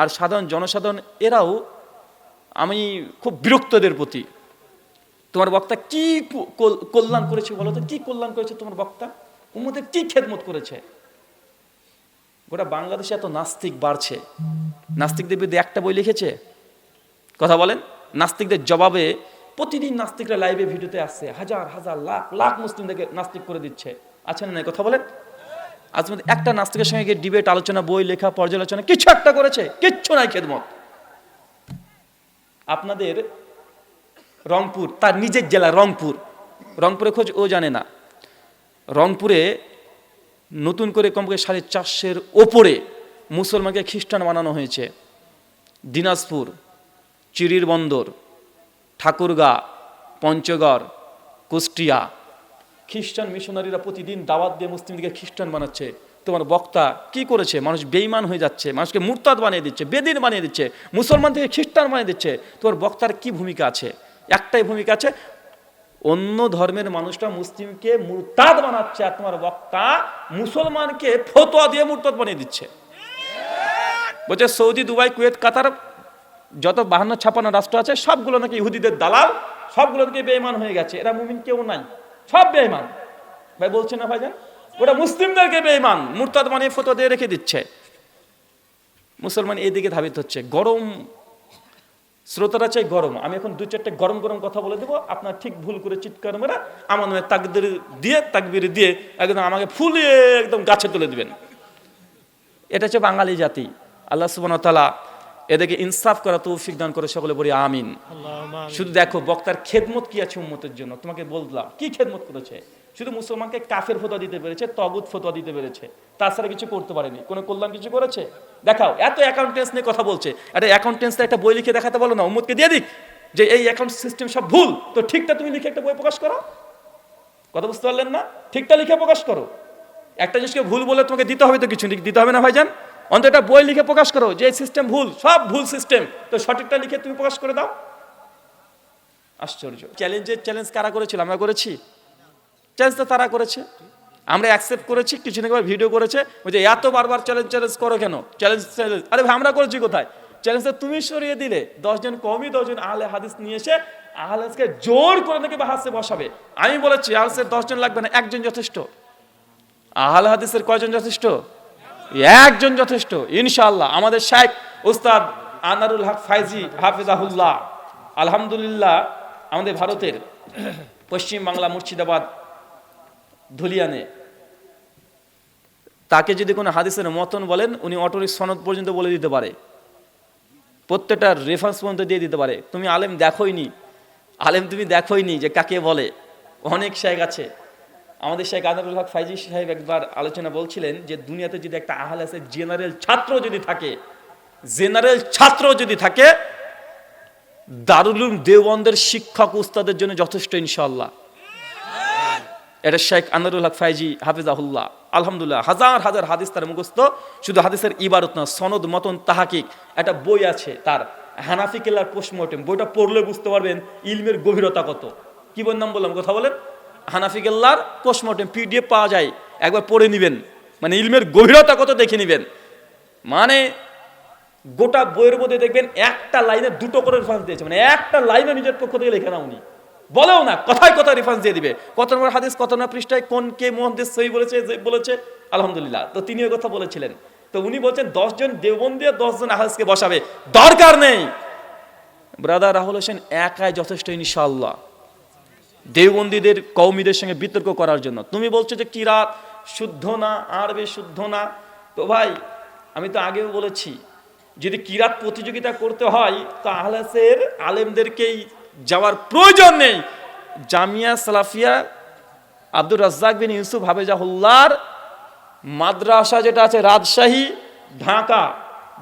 আর সাধারণ জনসাধারণ, এরাও আমি খুব বিরক্তদের প্রতি। তোমার বক্তা কি কল্যাণ করেছে বলো তো? কি কল্যাণ করেছে তোমার বক্তা? উম্মদের কি খেদমত করেছে? গোটা বাংলাদেশে এত নাস্তিক বাড়ছে। নাস্তিকদের বিরুদ্ধে একটা বই লিখেছে। কথা বলেন, নাস্তিকদের জবাবে প্রতিদিন নাস্তিকরা লাইভে ভিডিওতে আসছে, হাজার হাজার, লাখ লাখ মুসলিমদেরকে নাস্তিক করে দিচ্ছে। আছেন না কথা বলেন। আজ একটা নাস্তিকের সঙ্গে গিয়ে ডিবেট আলোচনা, বই, লেখা, পর্যালোচনা, কিছু একটা করেছে, কিচ্ছু নাই খেদমত। আপনাদের রংপুর, তার নিজের জেলা রংপুর। রংপুরে খোঁজ ও জানে না। রংপুরে নতুন করে কমপক্ষে সাড়ে চারশের ওপরে মুসলমানকে খ্রিস্টান বানানো হয়েছে। দিনাজপুর চিরির বন্দর ঠাকুরগা, পঞ্চগড়, কুষ্টিয়া খ্রিস্টান মিশনারিরা প্রতিদিন দাওয়াত দিয়ে মুসলিমদেরকে খ্রিস্টান বানাচ্ছে। তোমার বক্তা কি করেছে? মানুষ বেইমান হয়ে যাচ্ছে, মানুষকে মুরতাদ বানিয়ে দিচ্ছে, বেদিন বানিয়ে দিচ্ছে, মুসলমান থেকে খ্রিস্টান বানিয়ে দিচ্ছে। তোমার বক্তার কি ভূমিকা আছে? একটাই ভূমিকা আছে, অন্য ধর্মের মানুষটা মুসলিমকে মুরতাদ বানাচ্ছে আর তোমার বক্তা মুসলমানকে ফতোয়া দিয়ে মুরতাদ বানিয়ে দিচ্ছে। বলছে সৌদি, দুবাই, কুয়েত, কাতার, যত বাহান্ন ছাপান্ন রাষ্ট্র আছে, সবগুলো নাকি ইহুদিদের দালাল, সবগুলো নাকি বেইমান হয়ে গেছে। এরা মুমিন কেউ নাই। সব বেইমান ভাই বলছে না ভাইজান? ওরা মুসলিমদেরকে বেইমান মুরতাদ বানিয়ে ফটো দিয়ে রেখে দিচ্ছে। মুসলমান এইদিকে ধাবিত হচ্ছে। গরম, শ্রোতারা চাই গরম। আমি এখন দু চারটে গরম গরম কথা বলে দেবো। আপনার ঠিক ভুল করে চিৎকার মেরা আমার নামে তাকদের দিয়ে, তাকবির দিয়ে একদম আমাকে ফুলিয়ে একদম গাছে তুলে দিবেন। এটা হচ্ছে বাঙালি জাতি। আল্লাহ সুবহান তালা এদেরকে ইনসাফ করা তৌফিক দান করে সকলে বলি আমিন। শুধু দেখো বক্তার খেদমত কি আছে উম্মতের জন্য? তোমাকে বললাম কি খেদমত করেছে? শুধু মুসলমানকে কাফের ফতোয়া দিতে পেরেছে তগুত ফতোয়া দিতে পেরেছে। তাছাড়া কিছু করতে পারেনি। কোনো কল্যাণ কিছু করেছে? দেখাও এত অ্যাকাউন্টেন্স নিয়ে কথা বলছে। একটা অ্যাকাউন্টেন্স একটা বই লিখে দেখাতে বলো না উম্মতকে দিয়ে দিক যে এই অ্যাকাউন্ট সিস্টেম সব ভুল। তো ঠিকটা তুমি লিখে একটা বই প্রকাশ করো। কথা বুঝতে পারলেন না? ঠিকটা লিখে প্রকাশ করো। একটা জিনিসকে ভুল বলে তোমাকে দিতে হবে তো কিছু। দিতে হবে না ভাইজান? অন্তত একটা বই লিখে প্রকাশ করো, যে সিস্টেম ভুল, সব ভুল সিস্টেম তো সঠিকটা লিখে তুমি প্রকাশ করে দাও। আশ্চর্য। চ্যালেঞ্জের চ্যালেঞ্জ কারা করেছিল? আমরা করেছি? চ্যালেঞ্জ তো তারা করেছে। আমরা অ্যাকসেপ্ট করেছি, কিছু না ভিডিও করেছে। বলছে এত বারবার চ্যালেঞ্জ চ্যালেঞ্জ করো কেন? চ্যালেঞ্জ চ্যালেঞ্জ আরে ভাই, আমরা করেছি কোথায়? চ্যালেঞ্জটা তুমি সরিয়ে দিলে। দশজন কমই দশজন আহলে হাদিস নিয়ে এসে আহলেসকে জোর করে নাকি বাহাসে বসাবে। আমি বলেছি আহলেসের দশজন লাগবে না, একজন যথেষ্ট। আহলে হাদিসের কয়জন যথেষ্ট? একজন যথেষ্ট, ইনশাআল্লাহ। আমাদের শেখ উস্তাদ আনারুল হক ফাইজি হাফিজাহুল্লাহ, আলহামদুলিল্লাহ, আমাদের ভারতের পশ্চিম বাংলা মুর্শিদাবাদ ধুলিয়ানে। তাকে যদি কোনো হাদিসের মতন বলেন, উনি অটোরিক সনদ পর্যন্ত বলে দিতে পারে। প্রত্যেকটা রেফারেন্স পর্যন্ত দিয়ে দিতে পারে। তুমি আলেম দেখোইনি। আলেম তুমি দেখোইনি যে কাকে বলে। অনেক শেখ আছে। আমাদের শেখ আনারুল হক ফাইজি সাহেব একবার আলোচনা বলছিলেন যে দুনিয়াতে যদি একটা আহলাসের জেনারেল ছাত্র যদি থাকে জেনারেল ছাত্র যদি থাকে দারুল উলুম দেওবন্দের শিক্ষক উস্তাদের জন্য যথেষ্ট ইনশাল্লাহ এটা শেখ আনারুল হক ফাইজি হাফিজাহুল্লাহ। আলহামদুলিল্লাহ, হাজার হাজার হাদিস তার মুখস্থ। শুধু হাদিসের ইবারত না, সনদ, মতন, তাহাকিক, একটা বই আছে তার। হানাফি কেল্লার পোস্টমর্টেম বইটা পড়লে বুঝতে পারবেন ইলমের গভীরতা কত। কি বই নাম বললাম, কথা বলেন? হানাফি কেল্লার পোস্টমর্টেম পিডিএফ পাওয়া যায়। একবার পড়ে নেবেন। মানে ইলমের গভীরতা কত দেখে নেবেন। মানে গোটা বইয়ের মধ্যে দেখবেন একটা লাইনে দুটো করে রেফারেন্স দিয়েছে। মানে একটা লাইনে নিজের পক্ষ থেকে লেখে না উনি। বলেও না, কথায় কথা রেফারেন্স দিয়ে দিবে। কত নম্বর হাদিস, কত নম্বর পৃষ্ঠায় কোন কে মোহাম্মদ সই বলেছে যে বলেছে? আলহামদুলিল্লাহ। তো তিনিও কথা বলেছিলেন। তো উনি বলছেন দশজন দেওবন দিয়ে দশজন আহাজকে বসাবে। দরকার নেই। ব্রাদার রাহুল হোসেন একাই যথেষ্ট ইনশাল্লাহ দেওবন্দীদের কৌমিদের সঙ্গে বিতর্ক করার জন্য। তুমি বলছো যে কিরাত শুদ্ধ না, আরবে শুদ্ধ না? তো ভাই, আমি তো আগেও বলেছি, যদি কিরাত প্রতিযোগিতা করতে হয়, তো আহলাসের আলেমদেরকেই যাওয়ার প্রয়োজন নেই। জামিয়া সালাফিয়া, আব্দুর রাজ্জাক বিন ইউসুফ হাফেজাহুল্লার মাদ্রাসা যেটা আছে রাজশাহী, ঢাকা,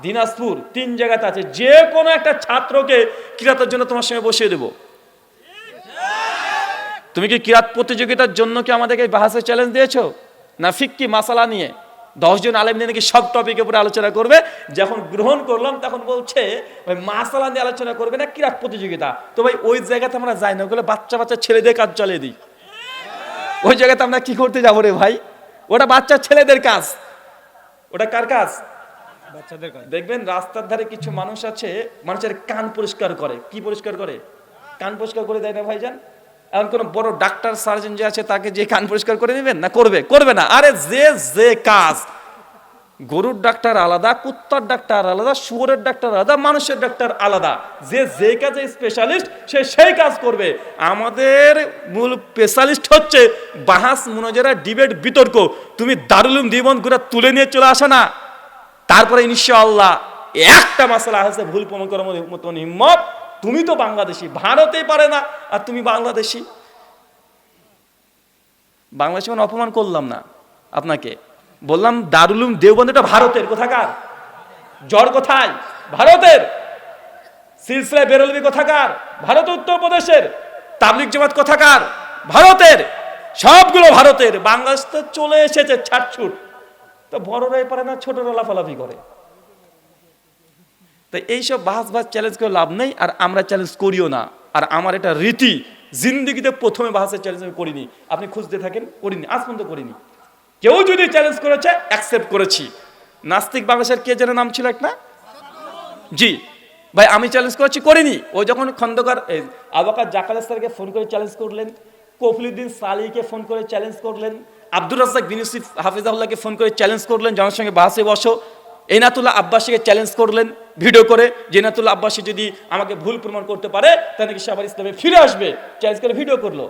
দিনাজপুর, তিন জায়গাতে আছে। যে কোনো একটা ছাত্রকে কিরাতের জন্য তোমার সঙ্গে বসিয়ে দেবো। তুমি কি কিরাত প্রতিযোগিতার জন্য কি আমাদেরকে বাহাসের চ্যালেঞ্জ দিয়েছ? না ফিক্কি মাসালা নিয়ে? দশজন আলেম নিয়ে নাকি সব টপিকের উপরে আলোচনা করবে? যখন গ্রহণ করলাম তখন বলছে ভাই মাসালা নিয়ে আলোচনা করবে না কিরাত প্রতিযোগিতা? তো ভাই ওই জায়গাতে আমরা যাই না ওগুলো বাচ্চা বাচ্চা ছেলেদের কাজ চালিয়ে দিই। ওই জায়গাতে আমরা কি করতে যাব রে ভাই? ওটা বাচ্চা ছেলেদের কাজ। ওটা কার কাজ? বাচ্চাদের কাজ। দেখবেন রাস্তার ধারে কিছু মানুষ আছে মানুষের কান পরিষ্কার করে। কি পরিষ্কার করে? কান পরিষ্কার করে দেয় না ভাইজান? এখন কোন বড় ডাক্তার সার্জন যে আছে, তাকে যে কান পরিষ্কার করে দিবেন? না, করবে। করবে না। আরে যে যে কাজ। গরুর ডাক্তার আলাদা, কুত্তার ডাক্তার আলাদা, শুয়োরের ডাক্তার আলাদা, মানুষের ডাক্তার আলাদা। যে যে কাজে স্পেশালিস্ট সে সেই কাজ করবে। আমাদের মূল স্পেশালিস্ট হচ্ছে বাহাস মুনাজারা ডিবেট বিতর্ক। তুমি দারুলুম জীবন করে তুলে নিয়ে চলে আসা না। তারপরে ইনশাআল্লাহ একটা মশলা আছে, ভুল প্রমাণ করার মতো- হিম্মত। তুমি তো বাংলাদেশি ভারতেই পারে না, আর তুমি বাংলাদেশি। বাংলাদেশি মানে অপমান করলাম না আপনাকে। বললাম, দারুলুম দেওবন্দ এটা ভারতের, কোথাকার? জ্বর কোথায়? ভারতের। সিলসিলায় বেরোলবি কোথাকার? ভারত উত্তরপ্রদেশের তাবলিক জামাত কোথাকার? ভারতের। সবগুলো ভারতের। বাংলাদেশ তো চলে এসেছে, ছাটছুট। তো বড়রাই পারে না, ছোটরা লাফালাফি করে। তো এইসব বাস বাস চ্যালেঞ্জ করে লাভ নেই আর আমরা চ্যালেঞ্জ করিও না। আর আমার এটা রীতি, জিন্দগিতে প্রথমে বাহাসের চ্যালেঞ্জ আমি করিনি। আপনি খুঁজতে থাকেন, করিনি, আজ পর্যন্ত করিনি। কেউ যদি চ্যালেঞ্জ করেছে অ্যাকসেপ্ট করেছি। নাস্তিক বাংলাদেশের কে যেন নাম ছিল একটা? জি। ভাই, আমি চ্যালেঞ্জ করেছি, করিনি। ও যখন খন্দকার আবাকার জাকালের স্যারকে ফোন করে চ্যালেঞ্জ করলেন, কফিলুদ্দিন সালিকে ফোন করে চ্যালেঞ্জ করলেন, আব্দুর রাজ্জাক বিন হাফিজাউল্লাহকে ফোন করে চ্যালেঞ্জ করলেন জনের সঙ্গে বাসে বসো, এনাতুল্লাহ আব্বাসীকে চ্যালেঞ্জ করলেন ভিডিও করে জেনাতুল আব্বাসী যদি আমাকে ভুল প্রমাণ করতে পারে, তাহলে কি সে আবার ইসলামে ফিরে আসবে। চ্যালেঞ্জ করে ভিডিও করল।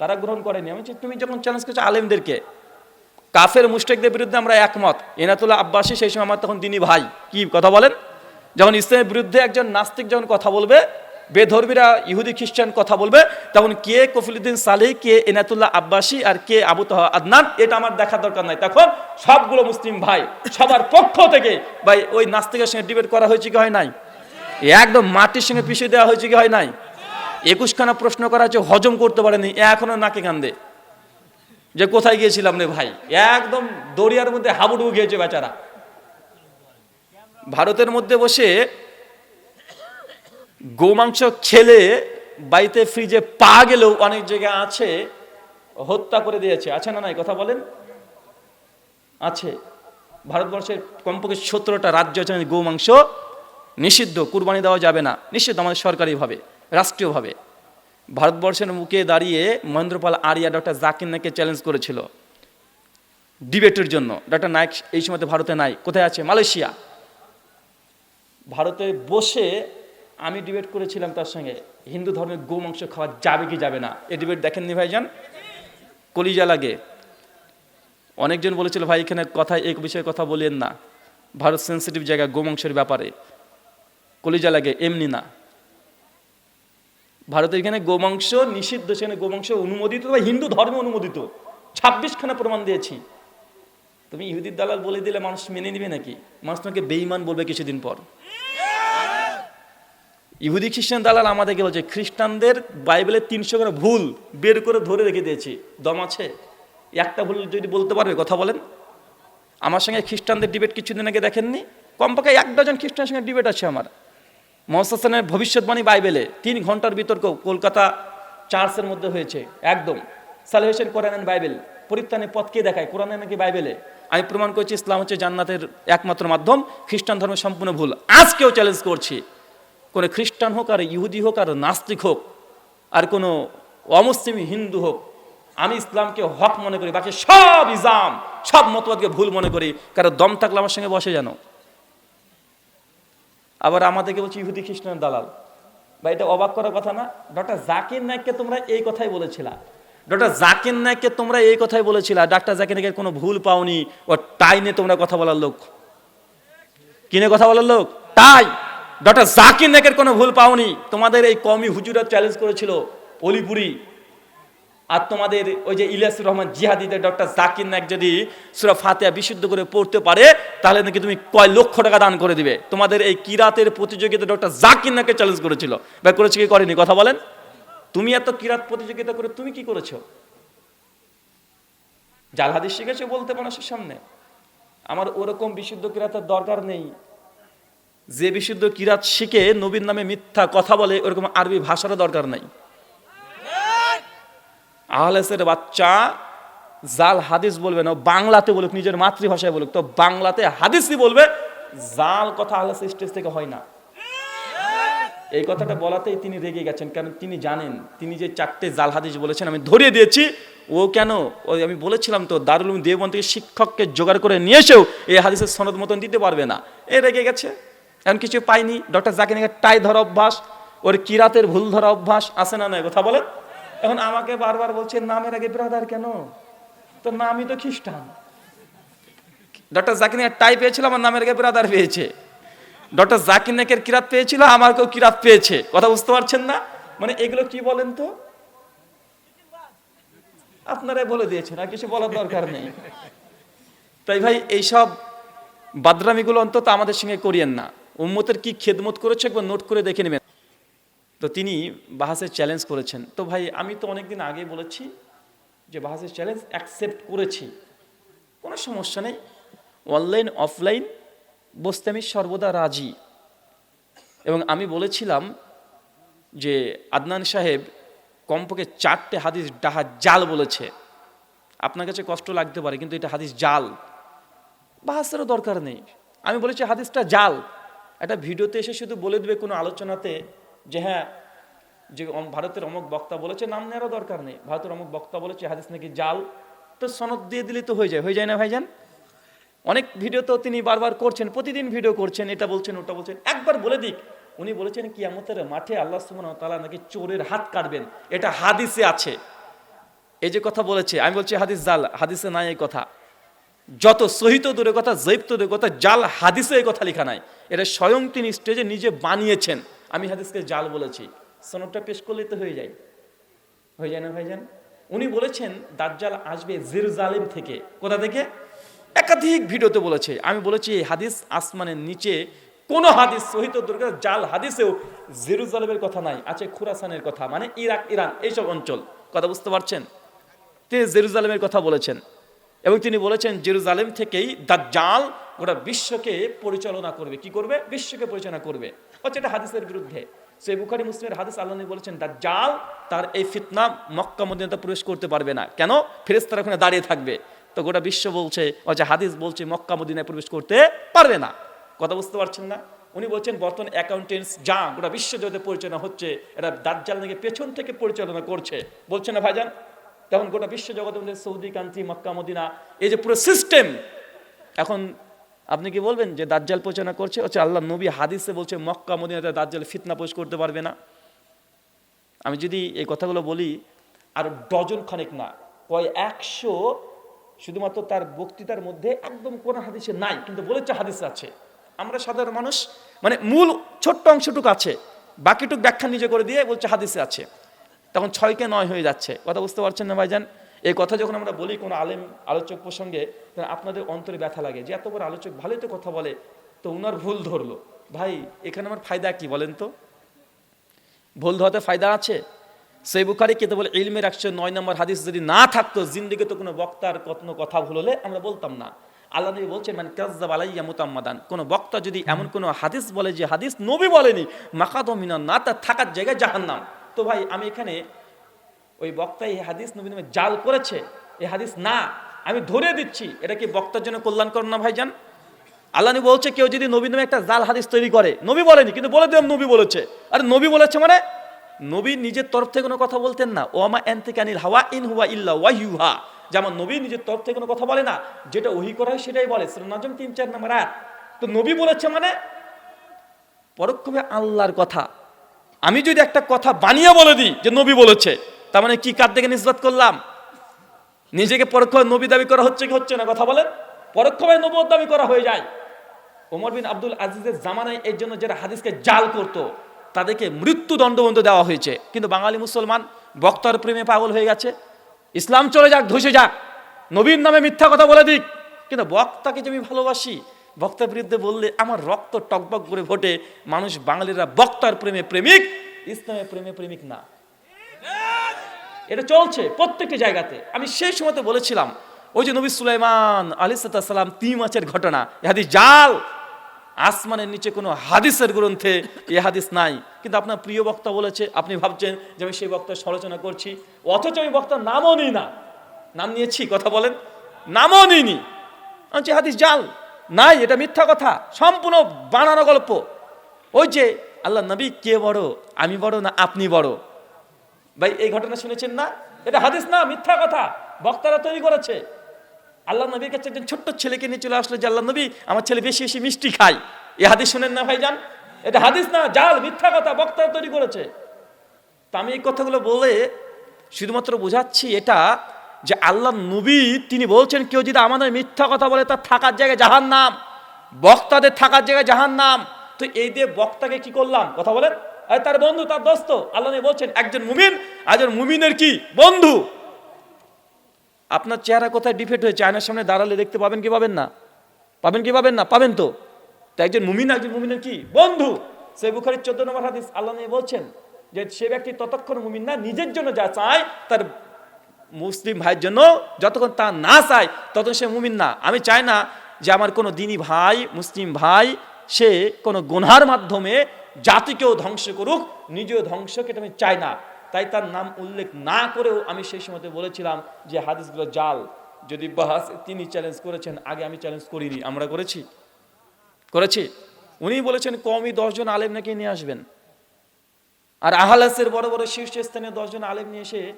তারা গ্রহণ করেনি। আমি তুমি যখন চ্যালেঞ্জ করছ আলেমদেরকে, কাফের মুস্টেকদের বিরুদ্ধে আমরা একমত। এনাতুল্লাহ আব্বাসী সেই সময় আমার তখন দিনী ভাই। কি, কথা বলেন? যখন ইসলামের বিরুদ্ধে একজন নাস্তিক যখন কথা বলবে বেধর্মীরা ইহুদি খ্রিস্টান কথা বলবে। তখন কে কফিলুদ্দিন সালেহ, কে এনাতুল্লাহ আব্বাসী আর কে আবু তাহা আদনান, এটা আমার দেখার দরকার নাই। তখন সবগুলো মুসলিম ভাই সবার পক্ষ থেকে, ভাই, ওই নাস্তিকের সঙ্গে ডিবেট করা হয়েছে কি হয় নাই? একদম মাটির সঙ্গে পিছিয়ে দেওয়া হয়েছে কি হয় নাই? একুশখানা প্রশ্ন করা হচ্ছে হজম করতে পারেনি, এখনও নাকে কান্দে। যে কোথায় গিয়েছিলাম রে ভাই? একদম দরিয়ার মধ্যে হাবুডুবু গিয়েছে বেচারা। ভারতের মধ্যে বসে গোমাংস খেলে বাড়িতে ফ্রিজে পা গেলেও অনেক জায়গায় আছে, হত্যা করে দিয়েছে। আছে না নাই? কথা বলেন। আছে। ভারতবর্ষের কমপক্ষে সতেরোটা রাজ্য আছে গোমাংস নিষিদ্ধ, কুরবানি দেওয়া যাবে না। নিষিদ্ধ আমাদের সরকারিভাবে, রাষ্ট্রীয়ভাবে। ভারতবর্ষের মুখে দাঁড়িয়ে মহেন্দ্রপাল আরিয়া ডক্টর জাকির নাইককে চ্যালেঞ্জ করেছিল ডিবেটের জন্য। ডক্টর নায়ক এই সময়তে ভারতে নাই। কোথায় আছে? মালয়েশিয়া। ভারতে বসে আমি ডিবেট করেছিলাম তার সঙ্গে, হিন্দু ধর্মের গোমাংস খাওয়া যাবে কি যাবে না? এই ডিবেট দেখেননি ভাইজান? কলিজা লাগে। অনেকজন বলেছিল, ভাই, এখানে কথা এক বিষয়ে কথা বলেন না। ভারত সেন্সিটিভ জায়গা গোমাংসের ব্যাপারে। কলিজা লাগে, এমনি না। ভারতের এখানে গোমাংস নিষিদ্ধ সেখানে গোমাংস অনুমোদিত বা হিন্দু ধর্মে অনুমোদিত। ছাব্বিশখানা প্রমাণ দিয়েছি। তুমি ইহুদির দালাল বলে দিলে মানুষ মেনে নিবে নাকি? মানুষ তোমাকে বেইমান বলবে কিছুদিন পর। ইহুদি খ্রিস্টান দালাল আমাদেরকে বলছে খ্রিস্টানদের বাইবেলের তিনশো করে ভুল বের করে ধরে রেখে দিয়েছি। দম আছে? একটা ভুল যদি বলতে পারবে, কথা বলেন। আমার সঙ্গে খ্রিস্টানদের ডিবেট কিছুদিন আগে দেখেননি? কমপক্ষে এক ডজন খ্রিস্টানের সঙ্গে ডিবেট আছে আমার। মহাসানের ভবিষ্যৎবাণী বাইবেলে তিন ঘণ্টার বিতর্ক কলকাতা চার্চের মধ্যে হয়েছে, একদম। সালভেশন কোরআন বাইবেল। পরিত্রাণের পথকে দেখায়? কোরআনে নাকি বাইবেলে? আমি প্রমাণ করছি, ইসলাম হচ্ছে জান্নাতের একমাত্র মাধ্যম। খ্রিস্টান ধর্মের সম্পূর্ণ ভুল। আজকেও চ্যালেঞ্জ করছি। কোনো খ্রিস্টান হোক আর ইহুদি হোক আর নাস্তিক হোক আর কোনো অমুসলিম হিন্দু হোক, আমি ইসলামকে হক মনে করি, বাকি সব ইজাম সব মতবাদকে ভুল মনে করি কারণ দম থাকলে আমার সঙ্গে বসে জানো আবার আমাদেরকে বলছি ইহুদি খ্রিস্টানের দালাল। বা এটা অবাক করার কথা না? ডক্টর জাকির নায়ককে তোমরা এই কথাই বলেছিলা। ডক্টর জাকির নায়ককে তোমরা এই কথাই বলেছিলা, ডাক্তার জাকির নায়কের কোনো ভুল পাওনি ও তাই নিয়ে তোমরা কথা বলার লোক। কিনে কথা বলার লোক? তাই। ডক্টর জাকির নায়কের কোনো ভুল পাওনি। তোমাদের এই কমি হুজুরা চ্যালেঞ্জ করেছিল অলিপুরি। আর তোমাদের ওই যে ইলিয়াসুর রহমান জিহাদিদের ডক্টর জাকির নায়ক যদি সুরা ফাতেহা বিশুদ্ধ করে পড়তে পারে, তাহলে নাকি তুমি কয় লক্ষ টাকা দান করে দিবে। তোমাদের এই কিরাতের প্রতিযোগিতা ডক্টর জাকির নায়ককে চ্যালেঞ্জ করেছিল। বা করেছে কি করেনি? কথা বলেন। তুমি এত কিরাত প্রতিযোগিতা করে তুমি কি করেছ? জাল হাদিস শিখেছো বলতে মানুষের সামনে। আমার ওরকম বিশুদ্ধ কিরাতের দরকার নেই। যে বিশুদ্ধ কিরাত শিখে নবীর নামে মিথ্যা কথা বলে, ওরকম আরবি ভাষারও দরকার নাই। আহলেসের বাচ্চা জাল হাদিস বলবে না বাংলাতে বলুক, নিজের মাতৃভাষায় বলুক, তো বাংলাতে হাদিসই বলবে, জাল কথা আল্লাহ স্টেজ থেকে হয় না। এই কথাটা বলাতেই তিনি রেগে গেছেন, কারণ তিনি জানেন, তিনি যে চারটে জাল হাদিস বলেছেন, আমি ধরিয়ে দিয়েছি, ও কেন ওই আমি বলেছিলাম তো, দারুল দেওবন্দ থেকে শিক্ষককে জোগাড় করে নিয়ে এসেও এই হাদিসের সনদ মতন দিতে পারবে না। এ রেগে গেছে। এখন কিছু পাইনি। ডক্টর জাকির টাই ধরা অভ্যাস, ওর কিরাতের ভুল ধরা অভ্যাস, আছে না নয় কথা বলেন। এখন আমাকে বারবার বলছে, নামের আগে ব্রাদার কেন? তো নামই তো খ্রিস্টান। ডক্টর জাকির টাই পেয়েছিল, আমার নামের আগে ব্রাদার পেয়েছে। ডক্টর জাকির নাকের কিরাত পেয়েছিল আমার কেউ কিরাত পেয়েছে। কথা বুঝতে পারছেন না? মানে এগুলো কি বলেন তো? আপনারাই বলে দিয়েছেন, আর কিছু বলার দরকার নেই। তাই ভাই, এইসব বাদরামিগুলো অন্তত আমাদের সঙ্গে করিয়েন না। উম্মতের কি খেদমত করেছে একবার নোট করে দেখে নেবেন। তো তিনি বাহাসের চ্যালেঞ্জ করেছেন। তো ভাই, আমি তো অনেকদিন আগে বলেছি যে বাহাসের চ্যালেঞ্জ অ্যাকসেপ্ট করেছি। কোনো সমস্যা নেই। অনলাইন অফলাইন বসতে আমি সর্বদা রাজি। এবং আমি বলেছিলাম যে আদনান সাহেব কমপক্ষে চারটে হাদিস ডাহা জাল বলেছে। আপনার কাছে কষ্ট লাগতে পারে, কিন্তু এটা হাদিস জাল। বাহাসেরও দরকার নেই। আমি বলেছি হাদিসটা জাল। একটা ভিডিওতে এসে শুধু বলে দেবে কোনো আলোচনাতে যে হ্যাঁ যে ভারতের অমুক বক্তা বলেছে, নাম নেওয়ারও দরকার নেই। ভারতের অমুক বক্তা বলেছে, হাদিস নাকি জাল। তো সনদ দিয়ে দিলে তো হয়ে যায়। হয়ে যায় না ভাইজান? অনেক ভিডিও তো তিনি বারবার করছেন, প্রতিদিন ভিডিও করছেন, এটা বলছেন, ওটা বলছেন। একবার বলে দিক। উনি বলেছেন, কিয়ামতের মাঠে আল্লাহ ওয়া তাআলা নাকি চোরের হাত কাটবেন। এটা হাদিসে আছে। এই যে কথা বলেছে, আমি বলছি হাদিস জাল, হাদিসে নাই এই কথা। যত সহিত দূরের কথা জৈব তো দূরের কথা, জাল হাদিসে এই কথা লেখা নাই। এটা স্বয়ং তিনি স্টেজে নিজে বানিয়েছেন। আমি হাদিসকে জাল বলেছি। সনদটা পেশ করলে তো হয়ে যায়। হয়ে যায় না ভাইজান উনি বলেছেন, দাজ্জাল আসবে জেরুজালেম থেকে। কোথা থেকে? একাধিক ভিডিওতে বলেছে। আমি বলেছি, এই হাদিস আসমানের নিচে কোন হাদিস সহিত দুর্গা জাল হাদিসেও জেরুজালেমের কথা নাই। আছে খুরাসানের কথা মানে ইরাক, ইরান, এইসব অঞ্চল। কথা বুঝতে পারছেন? তিনি জেরুজালেমের কথা বলেছেন। এবং তিনি বলেছেন, জেরুজালেম থেকেই দাজ্জাল গোটা বিশ্বকে পরিচালনা করবে। কি করবে? বিশ্বকে পরিচালনা করবে। হচ্ছে এটা হাদিসের বিরুদ্ধে। সেই বুখারি, মুসলিমের হাদিস আল্লাহ বলেছেন, দাজ্জাল তার এই ফিতনা মক্কা মদিনাতে প্রবেশ করতে পারবে না। কেন? ফেরেস্তারা ওখানে দাঁড়িয়ে থাকবে। তো গোটা বিশ্ব বলছে যে হাদিস বলছে মক্কা মদিনায় প্রবেশ করতে পারবে না। কথা বুঝতে পারছেন না? উনি বলছেন, বর্তমান অ্যাকাউন্টেন্টস যা গোটা বিশ্ব জগতে পরিচালনা হচ্ছে, এরা দাজ্জাল নাকি পেছন থেকে পরিচালনা করছে। বলছে না ভাইজান? তখন গোটা বিশ্ব জগতে মধ্যে সৌদি কান্ট্রি মক্কা, মদিনা, এই যে পুরো সিস্টেম এখন আপনি কি বলবেন যে দাজ্জাল পরিচালনা করছে? হচ্ছে আল্লাহ নবী হাদিসে বলছে, মক্কা, মদিনাতে দাজ্জাল ফিতনা পোষ করতে পারবে না। আমি যদি এই কথাগুলো বলি, আর ডজন খানেক না, কয় একশো শুধুমাত্র তার বক্তৃতার মধ্যে একদম কোন হাদিসে নাই, কিন্তু বলেছে হাদিসে আছে। আমরা সাধারণ মানুষ মানে মূল ছোট্ট অংশটুক আছে, বাকিটুক ব্যাখ্যা নিজে করে দিয়ে বলছে হাদিসে আছে। তখন ছয়কে নয় হয়ে যাচ্ছে। কথা বুঝতে পারছেন না ভাইজান? এই কথা যখন আমরা বলি কোনো আলেম, আলোচক প্রসঙ্গে আপনাদের অন্তরে ব্যথা লাগে যে এত বড় আলোচক ভালোই তো কথা বলে, তো উনার ভুল ধরলো। ভাই, এখানে আমার ফায়দা কি বলেন তো? ভুল ধরতে ফায়দা আছে? সেই বুখারি কে তো বলে ইলমের একশো নয় নম্বর হাদিস, যদি না থাকতো জিন্দিকে তো কোনো বক্তার কোনো কথা ভুল হলে আমরা বলতাম না। আল্লাহ নবী বলছেন মানে কাজ্জাব আলাইয়া মুতাম্মাদান। কোনো বক্তা যদি এমন কোনো হাদিস বলে যে হাদিস নবী বলেনি, মাকাদ মিনান না তার থাকার জায়গায় জাহান্নাম। তো ভাই, আমি এখানে ওই বক্তা এই হাদিস নবী নামে জাল করেছে, এই হাদিস না, আমি ধরে দিচ্ছি। এটা কি বক্তার জন্য কল্যাণকর না ভাইজান আল্লাহ নবী বলছে, কেউ যদি নবী নামে একটা জাল হাদিস তৈরি করে, নবী বলেনি, কিন্তু বলে দিলাম নবী বলেছে। আরে নবী বলেছে মানে নবী নিজের তরফ থেকে কোনো কথা বলতেন না। ওয়ামা এনতিকানিল হাওয়া ইন হুয়া ইল্লা ওয়াইউহা যেমন নবী নিজের তরফ থেকে কোনো কথা বলে না, যেটা ওহি করা হয় সেটাই বলে নাজম তিন চার নম্বর আয়াত। তো নবী বলেছে মানে পরোক্ষভাবে আল্লাহর কথা। আমি যদি একটা কথা বানিয়ে বলে দিই যে নবী বলেছে, তার মানে কি কার দিকে নিসবত করলাম? নিজেকে পরোক্ষ নবী দাবি করা হচ্ছে কি হচ্ছে না কথা বলেন? পরোক্ষভাবে নবুয়ত দাবি করা হয়ে যায়। ওমর বিন আব্দুল আজিজের জামানায় এর জন্য যারা হাদিসকে জাল করত, তাদেরকে মৃত্যু দণ্ডবন্ধ দেওয়া হয়েছে। কিন্তু বাঙালি মুসলমান বক্তার প্রেমে পাগল হয়ে গেছে। ইসলাম চলে যাক, ধসে যাক। নবীর নামে মিথ্যা কথা বলে দিক। কিন্তু বক্তাকে যে আমি ভালোবাসি বক্তার বিরুদ্ধে বললে, আমার রক্ত টকবক করে ভোটে মানুষ বাঙালিরা বক্তার প্রেমে প্রেমিক, ইসলামের প্রেমে প্রেমিক না। এটা চলছে প্রত্যেকটি জায়গাতে। আমি সেই সময়তে বলেছিলাম, ওই যে নবী সুলাইমান আলী সাল্লাম তিন মাসের ঘটনা হাদিস জাল। আসমানের নিচে কোনো হাদিসের গ্রন্থে এ হাদিস নাই। কিন্তু আপনার প্রিয় বক্তা বলেছে, আপনি ভাবছেন যে আমি সেই বক্তার সমালোচনা করছি। অথচ আমি বক্তার নামও নিই না। নাম নিয়েছি, কথা বলেন। নামও নিইনি। আমি হাদিস জাল। নাই, এটা মিথ্যা কথা। সম্পূর্ণ বানানো গল্প। ওই যে, আল্লাহ নবী কে বড়? আমি বড় না আপনি বড়? ভাই, এই ঘটনা শুনেছেন না? এটা হাদিস না, মিথ্যা কথা। বক্তারা তৈরি করেছে। আল্লাহ নবীর কাছে একজন ছোট্ট ছেলেকে নিয়ে চলে আসলো যে, আল্লাহ নবী, আমার ছেলে বেশি বেশি মিষ্টি খায়। এই হাদিস শুনেন না, ভাইজান? এটা হাদিস না, জাল, মিথ্যা কথা। বক্তারা তৈরি করেছে। তা আমি এই কথাগুলো বলে শুধুমাত্র বোঝাচ্ছি এটা যে আল্লাহ নবী, তিনি বলছেন, কেউ যদি আমাদের মিথ্যা কথা বলে, তার থাকার জায়গায় জাহান নাম বক্তাদের থাকার জায়গায় জাহান নাম তো এই দিয়ে বক্তাকে কি করলাম? কথা বলেন। আরে, তার বন্ধু, তার দোস্ত। আল্লাহ বলছেন, একজন মুমিন একজন মুমিনের কি? বন্ধু। আপনার চেহারা কোথায় ডিফেক্ট হয়েছে? আয়নার সামনে দাঁড়ালে দেখতে পাবেন কি পাবেন না? পাবেন কি পাবেন না? পাবেন তো। তো একজন মুমিন একজন মুমিনের কি? বন্ধু। সে বুখারির চোদ্দ নম্বর হাদিস আল্লাহ বলছেন যে, সে ব্যক্তি ততক্ষণ মুমিন না, নিজের জন্য যা চায়, তার মুসলিম ভাইয়ের জন্য যতক্ষণ তা না চায়, ততক্ষণ সে মুমিন না। আমি চাই না যে আমার কোনো দিনী ভাই, মুসলিম ভাই, সে কোনো গুনহার মাধ্যমে জাতিকেও ধ্বংস করুক, নিজেও ধ্বংস এটা আমি চাই না। তাই তার নাম উল্লেখ না করেও আমি সেই সময় বলেছিলাম যে হাদিসগুলো জাল। যদি বাহাস তিনি চ্যালেঞ্জ করেছেন, আগে আমি চ্যালেঞ্জ করিনি। আমরা করেছি? করেছি। উনি বলেছেন কমই দশজন আলেম নাকি নিয়ে আসবেন? আর আহালাসের বড় বড় শীর্ষস্থানীয় দশজন আলেম নিয়ে এসে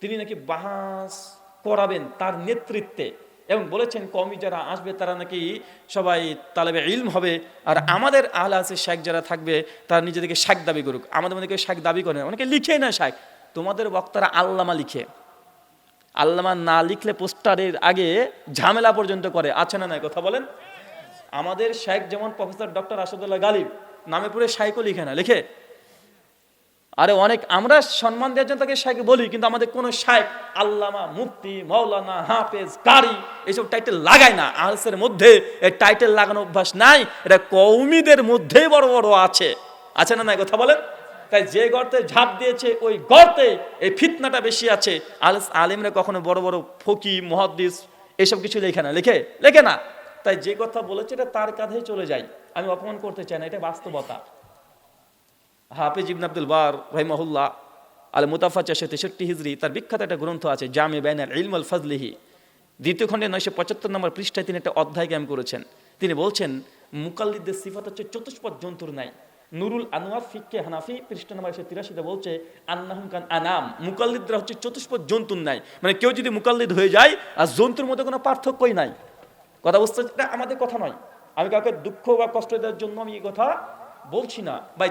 তিনি নাকি বাহাস করাবেন তার নেতৃত্বে। এবং বলেছেন কমি যারা আসবে, তারা নাকি সবাই তালেবে ইলম হবে। আর আমাদের আহলাসের শেখ যারা থাকবে, তারা নিজেদেরকে শেখ দাবি করুক। আমাদের মধ্যে কেউ শেখ দাবি করে না। অনেকে লিখে না শেখ তোমাদের বক্তারা আল্লামা লিখে। আল্লামা না লিখলে পোস্টারের আগে ঝামেলা পর্যন্ত করে। আছে না নাই? কথা বলেন। আমাদের শেখ যেমন প্রফেসর ডক্টর আসাদুল্লাহ গালিব, নামে পড়ে শাইকও লিখে না। লিখে? আরে অনেক, আমরা সম্মান দেওয়ার জন্য তাকে শাইক বলি, কিন্তু আমাদের কোনো শাইক আল্লামা, মুফতি মৌলানা হাফেজ, কারি এইসব টাইটেল লাগায় না। আহসের মধ্যে এই টাইটেল লাগানো অভ্যাস নাই, এটা কৌমিদের মধ্যেই বড় বড় আছে। আছে না নাই কথা বলেন? তাই যে গর্তে ঝাঁপ দিয়েছে, ওই গর্তে এই ফিতনাটা বেশি আছে। আলস আলিমরা কখনো বড় বড় ফকি, মহাদ্দিস, এসব কিছু লেখে না। লেখে? লেখে না। তাই যে কথা বলেছে, এটা তার কাঁধেই চলে যায়। আমি অপমান করতে চাই না, এটা বাস্তবতা। হাফিজ ইবন আব্দুল বার রহিমহুল্লাহ আল মুতাফা চারশো তেষট্টি হিজড়ি তার বিখ্যাত একটা গ্রন্থ আছে, জামে ব্যানার ইলম আল ফজলিহি। দ্বিতীয় খণ্ডে নয়শো পঁচাত্তর নম্বর পৃষ্ঠায় তিনি একটা অধ্যায় জ্ঞান করেছেন। তিনি বলছেন মুকাল্লিদের সিফাত হচ্ছে চতুষ্পদ জন্তুর নাই। নুরুল আনোয়ার ফিককে হানাফি, পৃষ্ঠা নম্বর একশো তিরাশিতে বলছে, আন্নাহুম কান আনাম। মুকাল্লিদরা হচ্ছে চতুষ্পদ জন্তুর নাই। মানে কেউ যদি মুকাল্লিদ হয়ে যায়, আর জন্তুর মধ্যে কোনো পার্থক্যই নাই। কথা বুঝতে আমাদের কথা নয়। আমি কাউকে দুঃখ বা কষ্ট দেওয়ার জন্য আমি এই কথা বলছি না। ভাই